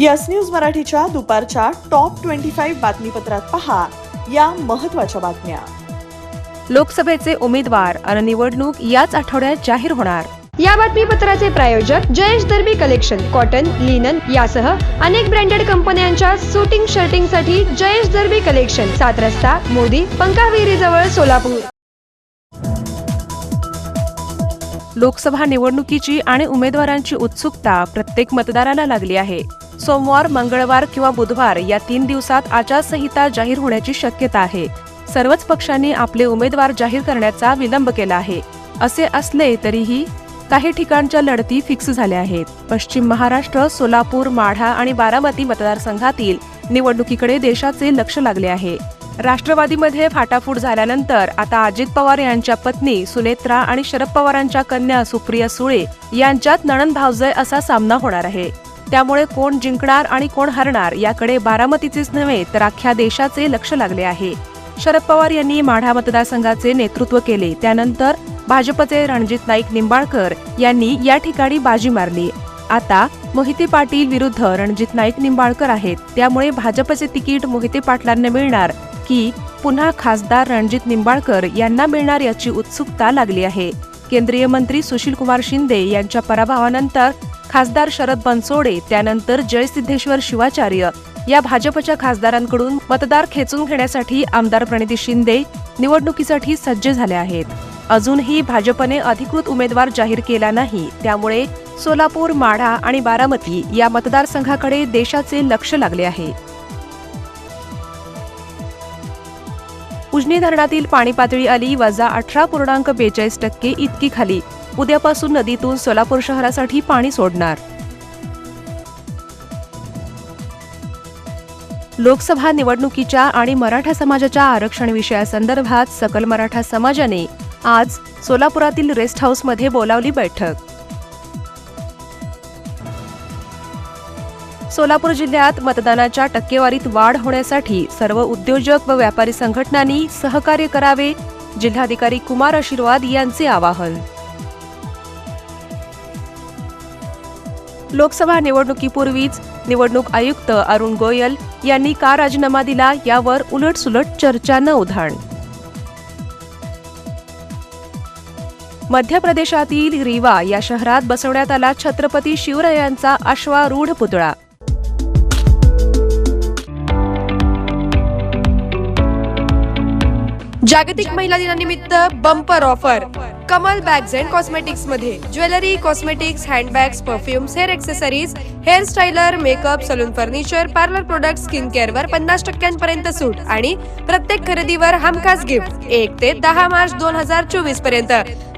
Yes news मराठीच्या दुपारच्या top twenty five बातमीपत्रात पहा या महत्त्वाच्या बातम्या. लोकसभेचे उमेदवार आणि निवडणूक याच आठवड्यात जाहीर होणार. या बातमीपत्राचे प्रायोजक Jayesh Darbi collection cotton linen यासह अनेक ब्रँडेड कंपन्यांच्या सुटिंग शर्टिंगसाठी जयेश दर्बी कलेक्शन सात रस्ता मोदी पंकाविहिरी जवळ सोलापूर. लोकसभा निवडणुकीची आणि उमेदवारांची उत्सुकता प्रत्येक मतदाराला लागली आहे. सोमवार मंगळवार किंवा बुधवार या तीन दिवसात आचारसंहिता जाहीर होण्याची शक्यता आहे. सर्वच पक्षांनी आपले उमेदवार जाहीर करण्याचा विलंब केला आहे. असे असले तरीही काही ठिकाणच्या लढती फिक्स झाल्या आहेत. पश्चिम महाराष्ट्र सोलापूर माढा आणि बारामती मतदारसंघातील निवडणुकीकडे देशाचे लक्ष लागले आहे. राष्ट्रवादीमध्ये फाटाफूट झाल्यानंतर आता अजित पवार यांच्या पत्नी सुनेत्रा आणि शरद पवारांच्या कन्या सुप्रिया सुळे यांच्यात नणन भावजय असा सामना होणार आहे. त्यामुळे कोण जिंकणार आणि कोण हरणार याकडे बारामतीचेच नव्हे तर अख्ख्या देशाचे लक्ष लागले आहे. शरद पवार यांनी माढा मतदारसंघाचे नेतृत्व केले. त्यानंतर भाजपचे रणजित नाईक निंबाळकर यांनी या ठिकाणी बाजी मारली. आता मोहिते पाटील विरुद्ध रणजित नाईक निंबाळकर आहेत. त्यामुळे भाजपचे तिकीट मोहिते पाटलांना मिळणार की पुन्हा खासदार रणजित निंबाळकर यांना मिळणार याची उत्सुकता लागली आहे. केंद्रीय मंत्री सुशील कुमार शिंदे यांच्या पराभवानंतर खासदार शरद बनसोडे त्यानंतर जयसिद्धेश्वर शिवाचार्य या भाजपच्या खासदारांकडून मतदार खेचून घेण्यासाठी आमदार प्रणिती शिंदे निवडणुकीसाठी सज्ज झाले आहेत. अजूनही भाजपने अधिकृत उमेदवार जाहीर केला नाही. त्यामुळे सोलापूर माढा आणि बारामती या मतदारसंघाकडे देशाचे लक्ष लागले आहे. उजनी धरणातील पाणी पातळी आली वजा अठरा पूर्णांक बेचाळीस टक्के इतकी खाली. उद्यापासून नदीतून सोलापूर शहरासाठी पाणी सोडणार. लोकसभा निवडणुकीच्या आणि मराठा समाजाच्या आरक्षण विषयासंदर्भात सकल मराठा समाजाने आज सोलापुरातील रेस्ट हाऊसमध्ये बोलावली बैठक. सोलापूर जिल्ह्यात मतदानाच्या टक्केवारीत वाढ होण्यासाठी सर्व उद्योजक व व्यापारी संघटनांनी सहकार्य करावे जिल्हाधिकारी कुमार आशीर्वाद यांचे आवाहन. लोकसभा निवडणुकीपूर्वीच निवडणूक आयुक्त अरुण गोयल यांनी का राजीनामा दिला यावर उलटसुलट चर्चा न उधाण. मध्य प्रदेशातील रीवा या शहरात बसवण्यात आला छत्रपती शिवरायांचा अश्वारूढ पुतळा. जागतिक महिला दिनानिमित्त bumper offer Kamal bags and कॉस्मेटिक्समध्ये. Jewellery cosmetics handbags perfumes hair accessories hair styler makeup salon furniture parlour product skin care वर पन्नास टक्क्यांपर्यंत सूट. आणि प्रत्येक खरेदीवर हमखास गिफ्ट एक ते दहा मार्च दोन हजार चोवीसपर्यंत.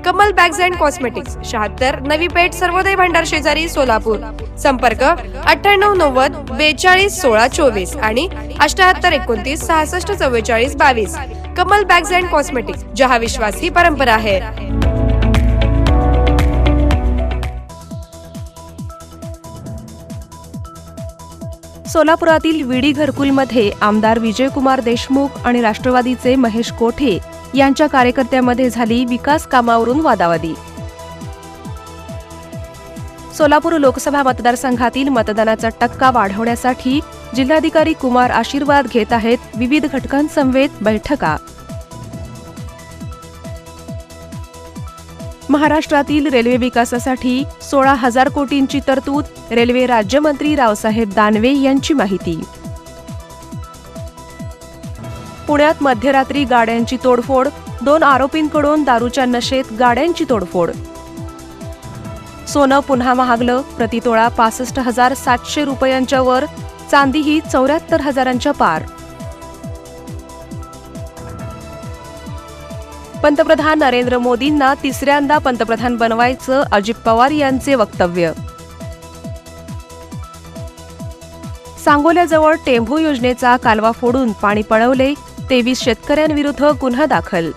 कमल बॅग्स अँड कॉस्मेटिक्स शहात्तर नवी पेठ सर्वोदय भांडार शेजारी सोलापूर. संपर्क अठ्ठ्याण्णव नव्वद बेचाळीस सोळा चोवीस आणि अठ्याहत्तर एकोणतीस सहासष्ट चव्वेचाळीस बावीस. कमल बॅग्स अँड कॉस्मेटिक्स जहा विश्वास ही परंपरा आहे. सोलापुरातील विडी घरकुलमध्ये आमदार विजयकुमार देशमुख आणि राष्ट्रवादीचे महेश कोठे यांच्या कार्यकर्त्यामध्ये झाली विकास कामावरून वादावादी. सोलापूर लोकसभा मतदारसंघातील मतदानाचा टक्का वाढवण्यासाठी जिल्हाधिकारी कुमार आशीर्वाद घेत आहेत विविध घटकांसमवेत बैठका. महाराष्ट्रातील रेल्वे विकासासाठी सोळा हजार कोटींची तरतूद रेल्वे राज्यमंत्री रावसाहेब दानवे यांची माहिती. पुण्यात मध्यरात्री गाड्यांची तोडफोड दोन आरोपींकडून दारूच्या नशेत गाड्यांची तोडफोड. सोनं पुन्हा महागलं. प्रतितोळा पासष्ट हजार सातशे रुपयांच्या वर चांदीही चौऱ्याहत्तर हजारांच्या पार. पंतप्रधान नरेंद्र मोदींना तिसऱ्यांदा पंतप्रधान बनवायचं अजित पवार यांचे वक्तव्य. सांगोल्याजवळ टेंभू योजनेचा कालवा फोडून पाणी पळवले तेवीस शेतकऱ्यांविरुद्ध गुन्हा दाखल.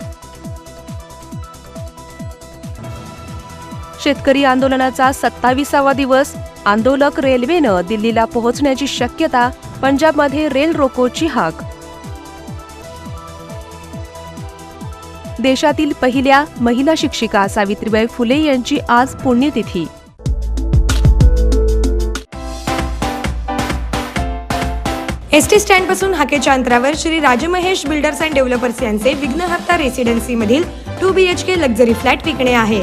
शेतकरी आंदोलनाचा सत्तावीसावा दिवस. आंदोलक रेल्वेनं दिल्लीला पोहोचण्याची शक्यता पंजाबमध्ये रेल रोकोची हाक. देशातील पहिल्या महिला शिक्षिका सावित्रीबाई फुले यांची आज पुण्यतिथी. एस टी स्टँडपासून हाकेच्या अंतरावर Shri Rajmahesh builders and developers यांचे विघ्नहर्ता रेसिडेन्सी मधील two B H K luxury flat विकणे आहे.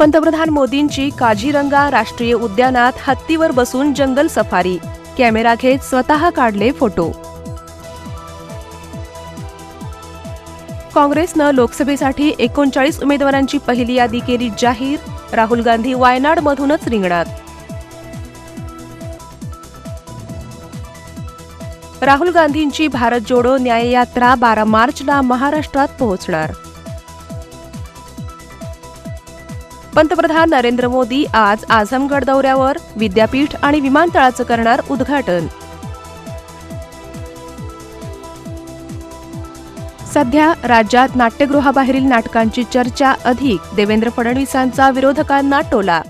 पंतप्रधान मोदींची काझीरंगा राष्ट्रीय उद्यानात हत्तीवर बसून जंगल सफारी. कॅमेरा घेत स्वतः काढले फोटो. काँग्रेसनं लोकसभेसाठी एकोणचाळीस उमेदवारांची पहिली यादी केली जाहीर. राहुल गांधी वायनाडमधूनच रिंगणात. राहुल गांधींची भारत जोडो न्याययात्रा बारा मार्चला महाराष्ट्रात पोहोचणार. पंतप्रधान नरेंद्र मोदी आज आझमगड दौऱ्यावर विद्यापीठ आणि विमानतळाचं करणार उद्घाटन. सध्या राज्यात नाट्यगृहाबाहेरील नाटकांची चर्चा अधिक. देवेंद्र फडणवीसांचा विरोधकांना टोला.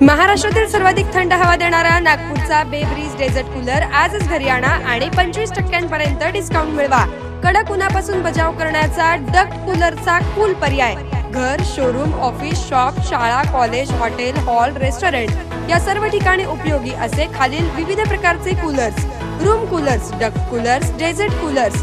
महाराष्ट्रातील सर्वाधिक थंड हवा देणारा नागपूरचा बेब्रीज डेझर्ट कूलर आजच घरी आणा आणि पंचवीस टक्क्यांपर्यंत डिस्काउंट मिळवा. कडक उन्हापासून बचाव करण्याचा डक्ट कूलरचा कूल पर्याय. घर शोरूम ऑफिस शॉप शाळा कॉलेज हॉटेल हॉल रेस्टॉरंट या सर्व ठिकाणी उपयोगी असे खालील विविध प्रकारचे coolers room coolers duct coolers desert coolers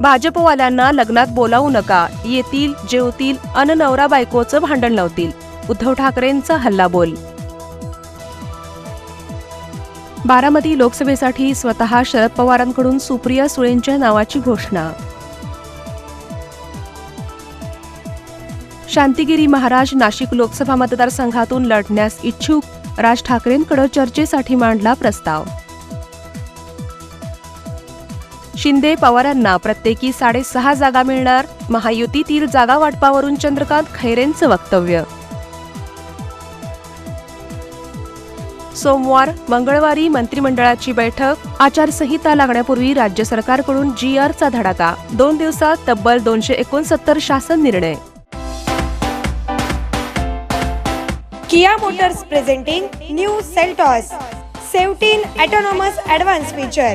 भाजपवाल्यांना लग्नात बोलावू नका. येतील जेवतील अन नवरा बायकोचं भांडण लावतील. उद्धव ठाकरेंचा हल्लाबोल बारामती लोकसभेसाठी स्वतः शरद पवारांकडून सुप्रिया सुळेंच्या नावाची घोषणा. शांतिगिरी महाराज नाशिक लोकसभा मतदारसंघातून लढण्यास इच्छुक राज ठाकरेंकडे चर्चेसाठी मांडला प्रस्ताव. शिंदे पवारांना प्रत्येकी साडेसहा जागा मिळणार. महायुतीतील जागा वाटपावरून चंद्रकांत खैरेंचं वक्तव्य. सोमवार मंगळवारी मंत्रिमंडळाची बैठक. आचारसंहिता लागण्यापूर्वी राज्य सरकारकडून जी आरचा धडाका. दोन दिवसात तब्बल दोनशे एकोणसत्तर शासन निर्णय. Kia motors presenting new Seltos. Seventeen autonomous advance feature.